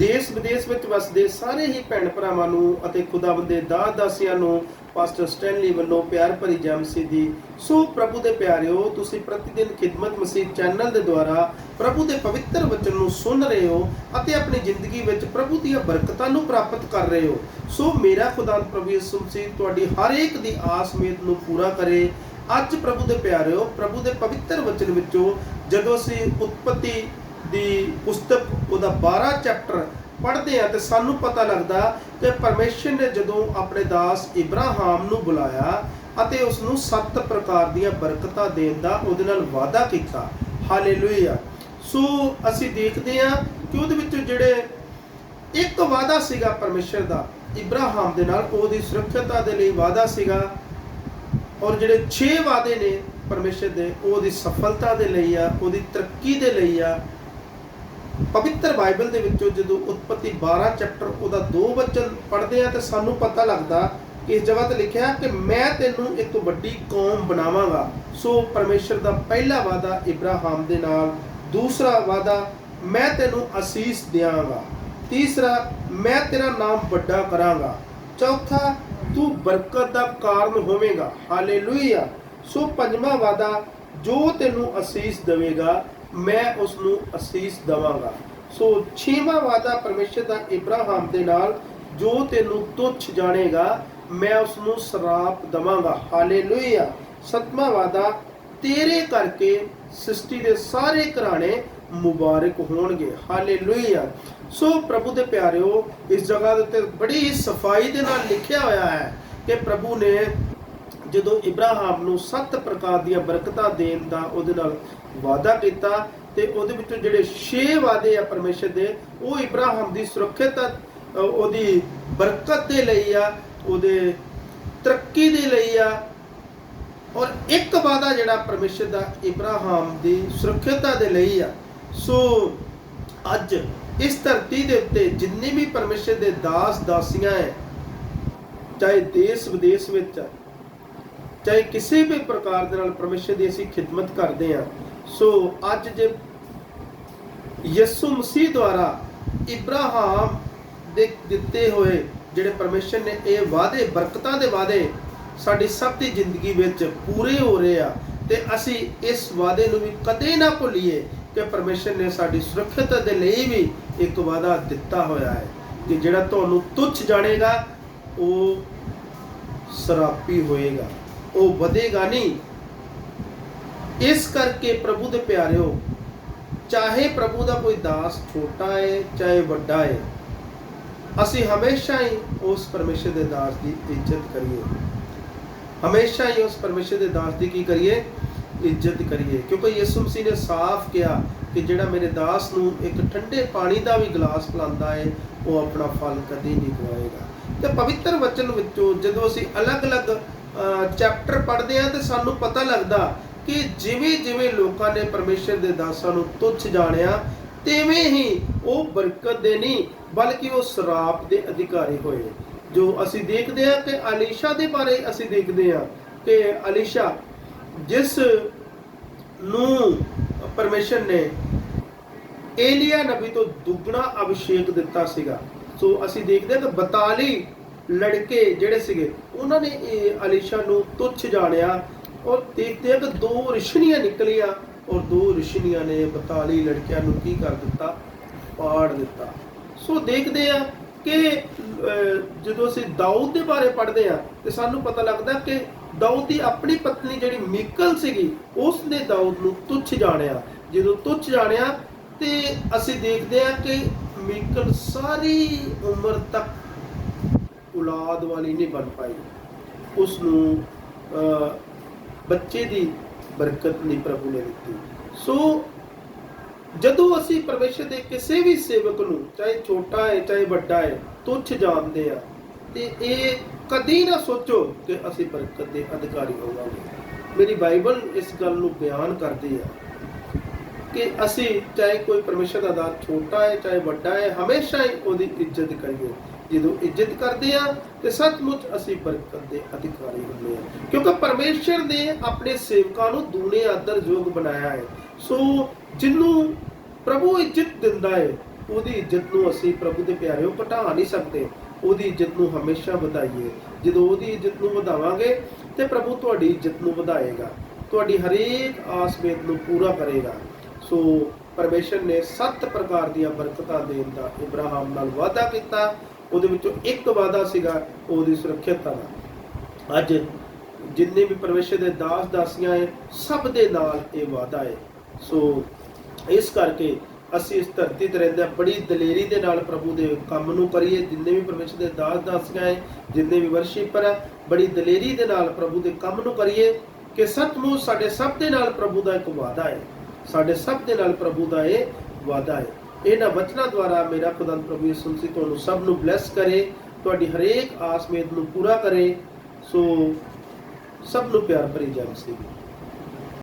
ਦੇਸ਼ ਵਿਦੇਸ਼ ਵਿੱਚ ਵਸਦੇ ਸਾਰੇ ਹੀ ਭੈਣ ਭਰਾਵਾਂ ਨੂੰ ਅਤੇ ਖੁਦਾਵੰਦ ਦੇ ਦਾਸ ਦਾਸੀਆਂ ਨੂੰ ਪਾਸਟਰ ਸਟੈਨਲੀ ਵੱਲੋਂ ਪਿਆਰ ਭਰੀ ਜਮਸੀ ਦੀ ਸੋ ਪ੍ਰਭੂ ਦੇ ਪਿਆਰਿਓ, ਤੁਸੀਂ ਪ੍ਰਤੀਦਿਨ ਖਿਦਮਤ ਮਸੀਹ ਚੈਨਲ ਦੇ ਦੁਆਰਾ ਪ੍ਰਭੂ ਦੇ ਪਵਿੱਤਰ ਵਚਨ ਨੂੰ ਸੁਣ ਰਹੇ ਹੋ ਅਤੇ ਆਪਣੀ ਜ਼ਿੰਦਗੀ ਵਿੱਚ ਪ੍ਰਭੂ ਦੀਆਂ ਬਰਕਤਾਂ ਨੂੰ ਪ੍ਰਾਪਤ ਕਰ ਰਹੇ ਹੋ। ਸੋ ਮੇਰਾ ਖੁਦਾਵੰਦ ਪ੍ਰਭੂ ਯਿਸੂ ਮਸੀਹ, ਤੁਹਾਡੀ ਹਰ ਇੱਕ ਦੀ ਆਸ ਮੇਦ ਨੂੰ ਪੂਰਾ ਕਰੇ। ਅੱਜ ਪ੍ਰਭੂ ਦੇ ਪਿਆਰਿਓ, ਪ੍ਰਭੂ ਦੇ ਪਵਿੱਤਰ ਵਚਨ ਵਿੱਚੋਂ ਜਦੋਂ ਅਸੀਂ ਉਤਪਤੀ ਦੀ ਪੁਸਤਕ, ਉਹਦਾ 12 ਚੈਪਟਰ ਪੜ੍ਹਦੇ ਆ ਤੇ ਸਾਨੂੰ ਪਤਾ ਲੱਗਦਾ ਕਿ ਪਰਮੇਸ਼ਰ ਨੇ ਜਦੋਂ ਆਪਣੇ ਦਾਸ ਇਬਰਾਹਾਮ ਨੂੰ ਬੁਲਾਇਆ ਅਤੇ ਉਸ ਨੂੰ ਸੱਤ ਪ੍ਰਕਾਰ ਦੀਆਂ ਬਰਕਤਾਂ ਦੇਣ ਦਾ ਉਹਦੇ ਨਾਲ ਵਾਅਦਾ ਕੀਤਾ। ਹਾਲੇਲੂਇਆ ਸੋ ਅਸੀਂ ਦੇਖਦੇ ਆ ਕਿ ਉਹਦੇ ਵਿੱਚ ਜਿਹੜੇ ਇੱਕ ਵਾਅਦਾ ਸੀਗਾ ਪਰਮੇਸ਼ਰ ਦਾ, ਇਬਰਾਹਾਮ ਦੇ ਨਾਲ, ਉਹਦੀ ਸੁਰੱਖਿਅਤਾ ਦੇ ਲਈ ਵਾਅਦਾ ਸੀਗਾ ਔਰ ਜਿਹੜੇ 6 ਵਾਅਦੇ ਨੇ ਪਰਮੇਸ਼ਰ ਦੇ, ਉਹਦੀ ਸਫਲਤਾ ਦੇ ਲਈ ਆ, ਉਹਦੀ ਤਰੱਕੀ ਦੇ ਲਈ ਆ ਪਵਿੱਤਰ ਬਾਈਬਲ ਦੇ ਵਿੱਚੋਂ ਜਦੋਂ ਉਤਪਤੀ 12 ਚੈਪਟਰ ਉਹਦਾ ਦੋ ਵਚਨ ਪੜ੍ਹਦੇ ਆ ਤੇ ਸਾਨੂੰ ਪਤਾ ਲੱਗਦਾ ਕਿ ਇਸ ਜਗ੍ਹਾ ਤੇ ਲਿਖਿਆ ਕਿ ਮੈਂ ਤੈਨੂੰ ਇੱਕ ਵੱਡੀ ਕੌਮ ਬਣਾਵਾਂਗਾ। ਸੋ ਪਰਮੇਸ਼ਰ ਦਾ ਪਹਿਲਾ ਵਾਅਦਾ ਇਬਰਾਹਾਮ ਦੇ ਨਾਲ, ਦੂਸਰਾ ਵਾਅਦਾ, ਮੈਂ ਤੈਨੂੰ ਅਸੀਸ ਦਿਆਂਗਾ। ਤੀਸਰਾ, ਮੈਂ ਤੇਰਾ ਨਾਮ ਵੱਡਾ ਕਰਾਂਗਾ। ਚੌਥਾ, ਤੂੰ ਬਰਕਤ ਦਾ ਕਾਰਨ ਹੋਵੇਂਗਾ। ਹਾਲੇਲੂਇਆ। ਸੋ ਪੰਜਵਾਂ ਵਾਦਾ ਜੋ ਤੈਨੂੰ ਅਸੀਸ ਦੇਵੇਗਾ ਮੈਂ ਉਸ ਨੂੰ ਅਸੀਸ ਦਵਾਂਗਾ। ਸੋ ਛੇਵਾਂ ਵਾਦਾ ਪਰਮੇਸ਼ਰ ਦਾ ਇਬਰਾਹਾਮ ਦੇ ਨਾਲ, ਜੋ ਤੈਨੂੰ ਤੁੱਛ ਜਾਣੇਗਾ, ਮੈਂ ਉਸ ਨੂੰ ਸਰਾਪ ਦਵਾਂਗਾ। ਹਾਲੇਲੂਇਆ। ਸਤਵਾਂ ਵਾਦਾ ਤੇਰੇ ਕਰਕੇ ਸ੍ਰਿਸ਼ਟੀ ਦੇ ਸਾਰੇ ਘਰਾਣੇ ਮੁਬਾਰਕ ਹੋਣਗੇ। ਹਾਲੇਲੂਇਆ। ਸੋ ਪ੍ਰਭੂ ਦੇ ਪਿਆਰਿਓ, ਇਸ ਜਗ੍ਹਾ ਦੇ ਉੱਤੇ ਬੜੀ ਹੀ ਸਫ਼ਾਈ ਦੇ ਨਾਲ ਲਿਖਿਆ ਹੋਇਆ ਹੈ ਕਿ ਪ੍ਰਭੂ ਨੇ ਜਦੋਂ ਇਬਰਾਹਾਮ ਨੂੰ ਸੱਤ ਪ੍ਰਕਾਰ ਦੀਆਂ ਬਰਕਤਾਂ ਦੇਣ ਦਾ ਉਹਦੇ ਨਾਲ ਵਾਅਦਾ ਕੀਤਾ ਤੇ ਉਹਦੇ ਵਿੱਚੋਂ ਜਿਹੜੇ 6 ਵਾਅਦੇ ਆ ਪਰਮੇਸ਼ਰ ਦੇ, ਉਹ ਇਬਰਾਹਾਮ ਦੀ ਸੁਰੱਖਿਅਤ ਉਹਦੀ ਬਰਕਤ ਦੇ ਲਈ ਆ, ਉਹਦੇ ਤਰੱਕੀ ਦੇ ਲਈ ਆ। ਔਰ ਇੱਕ ਵਾਅਦਾ ਜਿਹੜਾ ਪਰਮੇਸ਼ਰ ਦਾ ਇਬਰਾਹਾਮ ਦੀ ਸੁਰੱਖਿਅਤਾ ਦੇ ਲਈ ਆ। ਸੋ ਅੱਜ ਇਸ ਧਰਤੀ ਦੇ ਉੱਤੇ ਜਿੰਨੇ ਵੀ ਪਰਮੇਸ਼ਰ ਦੇ ਦਾਸ ਦਾਸੀਆਂ ਹੈ, ਚਾਹੇ ਦੇਸ਼ ਵਿਦੇਸ਼ ਵਿੱਚ ਚਾਹੇ ਕਿਸੇ ਵੀ ਪ੍ਰਕਾਰ ਦੇ ਨਾਲ ਪਰਮੇਸ਼ਰ ਦੀ ਅਸੀਂ ਖਿਦਮਤ ਕਰਦੇ ਆ ਸੋ ਅੱਜ ਜੇ ਯਿਸੂ ਮਸੀਹ ਦੁਆਰਾ ਇਬਰਾਹਾਮ ਦੇ ਦਿੱਤੇ ਹੋਏ ਜਿਹੜੇ ਪਰਮੇਸ਼ਰ ਨੇ, ਇਹ ਵਾਅਦੇ, ਬਰਕਤਾਂ ਦੇ ਵਾਅਦੇ ਸਾਡੀ ਸਭ ਦੀ ਜ਼ਿੰਦਗੀ ਵਿੱਚ ਪੂਰੇ ਹੋ ਰਹੇ ਆ ਤੇ ਅਸੀਂ ਇਸ ਵਾਅਦੇ ਨੂੰ ਵੀ ਕਦੇ ਨਾ ਭੁੱਲੀਏ ਕਿ ਪਰਮੇਸ਼ਰ ਨੇ ਸਾਡੀ ਸੁਰੱਖਿਅਤ ਦੇ ਲਈ ਵੀ ਇੱਕ ਵਾਅਦਾ ਦਿੱਤਾ ਹੋਇਆ ਹੈ ਕਿ ਜਿਹੜਾ ਤੁਹਾਨੂੰ ਤੁੱਛ ਜਾਣੇਗਾ, ਉਹ ਸਰਾਪੀ ਹੋਏਗਾ। ਉਹ ਵਧੇਗਾ ਨਹੀਂ। ਇਸ ਕਰਕੇ ਪ੍ਰਭੂ ਦੇ ਪਿਆਰਿਓ, ਚਾਹੇ ਪ੍ਰਭੂ ਦਾ ਕੋਈ ਦਾਸ ਛੋਟਾ ਹੈ ਚਾਹੇ ਵੱਡਾ ਹੈ ਅਸੀਂ ਹਮੇਸ਼ਾ ਹੀ ਉਸ ਪਰਮੇਸ਼ਰ ਦੇ ਦਾਸ ਦੀ ਇੱਜ਼ਤ ਕਰੀਏ। ਹਮੇਸ਼ਾ ਹੀ ਉਸ ਪਰਮੇਸ਼ਰ ਦੇ ਦਾਸ ਦੀ ਕੀ ਕਰੀਏ? ਇੱਜ਼ਤ ਕਰੀਏ। ਕਿਉਂਕਿ ਯਿਸੂ ਮਸੀਹ ਨੇ ਸਾਫ਼ ਕਿਹਾ ਕਿ ਜਿਹੜਾ ਮੇਰੇ ਦਾਸ ਨੂੰ ਇੱਕ ਠੰਡੇ ਪਾਣੀ ਦਾ ਵੀ ਗਲਾਸ ਪਿਲਾਉਂਦਾ ਹੈ ਉਹ ਆਪਣਾ ਫਲ ਕਦੇ ਨਹੀਂ ਗਵਾਏਗਾ ਤੇ ਪਵਿੱਤਰ ਵਚਨ ਵਿੱਚੋਂ ਜਦੋਂ ਅਸੀਂ ਅਲੱਗ-ਅਲੱਗ ਚੈਪਟਰ ਪੜ੍ਹਦੇ ਹਾਂ ਤੇ ਸਾਨੂੰ ਪਤਾ ਲੱਗਦਾ ਕਿ ਜਿਵੇਂ ਜਿਵੇਂ ਲੋਕਾਂ ਨੇ ਪਰਮੇਸ਼ਰ ਦੇ ਦਾਸਾਂ ਨੂੰ ਤੁੱਛ ਜਾਣਿਆ, ਤਿਵੇਂ ਹੀ ਉਹ ਬਰਕਤ ਦੇ ਨਹੀਂ, ਬਲਕਿ ਉਹ ਸਰਾਪ ਦੇ ਅਧਿਕਾਰੀ ਹੋਏ। ਜੋ ਅਸੀਂ ਦੇਖਦੇ ਹਾਂ ਕਿ ਅਲੀਸ਼ਾ ਦੇ ਬਾਰੇ ਅਸੀਂ ਦੇਖਦੇ ਹਾਂ ਕਿ ਅਲੀਸ਼ਾ ਜਿਸ ਨੂੰ ਪਰਮੇਸ਼ਰ ਨੇ ਏਲੀਆ ਨਬੀ ਤੋਂ ਦੁੱਗਣਾ ਅਭਿਸ਼ੇਕ ਦਿੱਤਾ ਸੀਗਾ। ਸੋ ਅਸੀਂ ਦੇਖਦੇ ਹਾਂ ਕਿ 42 ਲੜਕੇ ਜਿਹੜੇ ਸੀਗੇ, ਉਹਨਾਂ ਨੇ, ਇਹ, ਅਲੀਸ਼ਾ ਨੂੰ ਤੁੱਛ ਜਾਣਿਆ। ਔਰ ਦੇਖਦੇ ਹਾਂ ਕਿ ਦੋ ਰਿਸ਼ਨੀਆਂ ਨਿਕਲੀਆਂ ਔਰ ਦੋ ਰਿਸ਼ਨੀਆਂ ਨੇ 42 ਲੜਕਿਆਂ ਨੂੰ ਕੀ ਕਰ ਦਿੱਤਾ? ਪਾੜ ਦਿੱਤਾ। ਸੋ ਦੇਖਦੇ ਆ ਕਿ ਜਦੋਂ ਅਸੀਂ ਦਾਊਦ ਦੇ ਬਾਰੇ ਪੜ੍ਹਦੇ ਆ, ਤੇ ਸਾਨੂੰ ਪਤਾ ਲੱਗਦਾ ਕਿ ਦਾਊਦ ਦੀ ਆਪਣੀ ਪਤਨੀ ਜਿਹੜੀ ਮੀਕਲ ਸੀਗੀ ਉਸ ਨੇ ਦਾਊਦ ਨੂੰ ਤੁੱਛ ਜਾਣਿਆ। ਜਦੋਂ ਤੁੱਛ ਜਾਣਿਆ, ਤੇ ਅਸੀਂ ਦੇਖਦੇ ਆ ਕਿ ਮਿਕਲ ਸਾਰੀ ਉਮਰ ਤੱਕ ਔਲਾਦ ਵਾਲੀ ਨਹੀਂ ਬਣ ਪਾਈ। ਉਸ ਨੂੰ ਅਹ, ਬੱਚੇ ਦੀ ਬਰਕਤ ਨਹੀਂ ਪ੍ਰਭੂ ਨੇ ਦਿੱਤੀ। ਸੋ ਜਦੋਂ ਅਸੀਂ ਪਰਮੇਸ਼ਰ ਦੇ ਕਿਸੇ ਵੀ ਸੇਵਕ ਨੂੰ ਚਾਹੇ ਛੋਟਾ ਹੈ ਚਾਹੇ ਵੱਡਾ ਹੈ ਤੁੱਛ ਜਾਣਦੇ ਆ ਤੇ ਇਹ ਕਦੀ ਨਾ ਸੋਚੋ ਕਿ ਅਸੀਂ ਬਰਕਤ ਦੇ ਅਧਿਕਾਰੀ ਹੋਵਾਂਗੇ। ਮੇਰੀ ਬਾਈਬਲ ਇਸ ਗੱਲ ਨੂੰ ਬਿਆਨ ਕਰਦੀ ਹੈ ਕਿ ਅਸੀਂ ਚਾਹੇ ਕੋਈ ਪਰਮੇਸ਼ਰ ਦਾ ਦਾਸ ਛੋਟਾ ਹੈ ਚਾਹੇ ਵੱਡਾ ਹੈ ਹਮੇਸ਼ਾ ਹੀ ਉਹਦੀ ਇੱਜ਼ਤ ਕਰੀਏ। ਜਦੋਂ ਇੱਜ਼ਤ ਕਰਦੇ ਆ ਤੇ ਸੱਚਮੁੱਚ ਅਸੀਂ ਬਰਕਤ ਦੇ ਅਧਿਕਾਰੀ ਹੁੰਦੇ ਆ ਕਿਉਂਕਿ ਪਰਮੇਸ਼ਰ ਨੇ ਆਪਣੇ ਸੇਵਕਾਂ ਨੂੰ ਦੂਨੇ ਆਦਰ ਯੋਗ ਬਣਾਇਆ ਹੈ। ਸੋ ਜਿਹਨੂੰ ਪ੍ਰਭੂ ਇੱਜ਼ਤ ਦਿੰਦਾ ਹੈ, ਉਹਦੀ ਇੱਜ਼ਤ ਨੂੰ ਅਸੀਂ ਪ੍ਰਭੂ ਦੇ ਪਿਆਰਿਓ ਘਟਾ ਨਹੀਂ ਸਕਦੇ। ਉਹਦੀ ਇੱਜ਼ਤ ਨੂੰ ਹਮੇਸ਼ਾ ਵਧਾਈਏ। ਜਦੋਂ ਉਹਦੀ ਇੱਜ਼ਤ ਨੂੰ ਵਧਾਵਾਂਗੇ ਤੇ ਪ੍ਰਭੂ ਤੁਹਾਡੀ ਇੱਜ਼ਤ ਨੂੰ ਵਧਾਏਗਾ। ਤੁਹਾਡੀ ਹਰੇਕ ਆਸ-ਮੇਦ ਨੂੰ ਪੂਰਾ ਕਰੇਗਾ। ਸੋ ਪਰਮੇਸ਼ਰ ਨੇ ਸੱਤ ਪ੍ਰਕਾਰ ਦੀਆਂ ਬਰਕਤਾਂ ਦੇਣ ਦਾ ਇਬਰਾਹਿਮ ਨਾਲ ਵਾਅਦਾ ਕੀਤਾ। ਉਹਦੇ ਵਿੱਚੋਂ ਇੱਕ ਵਾਅਦਾ ਸੀਗਾ ਉਹਦੀ ਸੁਰੱਖਿਅਤਾ ਦਾ। ਅੱਜ ਜਿੰਨੇ ਵੀ ਪਰਮੇਸ਼ਰ ਦੇ ਦਾਸ ਦਾਸੀਆਂ ਹੈ ਸਭ ਦੇ ਨਾਲ ਇਹ ਵਾਅਦਾ ਹੈ। ਸੋ ਇਸ ਕਰਕੇ ਅਸੀਂ ਇਸ ਧਰਤੀ ਤੇ ਰਹਿੰਦੇ ਹਾਂ, ਬੜੀ ਦਲੇਰੀ ਦੇ ਨਾਲ ਪ੍ਰਭੂ ਦੇ ਕੰਮ ਨੂੰ ਕਰੀਏ। ਜਿੰਨੇ ਵੀ ਪਰਮੇਸ਼ਰ ਦੇ ਦਾਸ ਦਾਸੀਆਂ ਹੈ ਜਿੰਨੇ ਵੀ ਵਰਸ਼ਿਪਰ ਹੈ ਬੜੀ ਦਲੇਰੀ ਦੇ ਨਾਲ ਪ੍ਰਭੂ ਦੇ ਕੰਮ ਨੂੰ ਕਰੀਏ ਕਿ ਸੱਚਮੁੱਚ ਸਾਡੇ ਸਭ ਦੇ ਨਾਲ ਪ੍ਰਭੂ ਦਾ ਇੱਕ ਵਾਅਦਾ ਹੈ। ਸਾਡੇ ਸਭ ਦੇ ਨਾਲ ਪ੍ਰਭੂ ਦਾ ਇਹ ਵਾਅਦਾ ਹੈ। ਇਹਨਾਂ ਵਚਨਾਂ ਦੁਆਰਾ ਮੇਰਾ ਖੁਦਾਨ ਪ੍ਰਭੂ ਯਿਸੂ ਮਸੀਹ ਤੁਹਾਨੂੰ ਸਭ ਨੂੰ ਬਲੈਸ ਕਰੇ, ਤੁਹਾਡੀ ਹਰੇਕ ਆਸ ਮੇਦ ਨੂੰ ਪੂਰਾ ਕਰੇ। ਸੋ ਸਭ ਨੂੰ ਪਿਆਰ ਭਰੀ ਜੈ ਮਸੀਹ।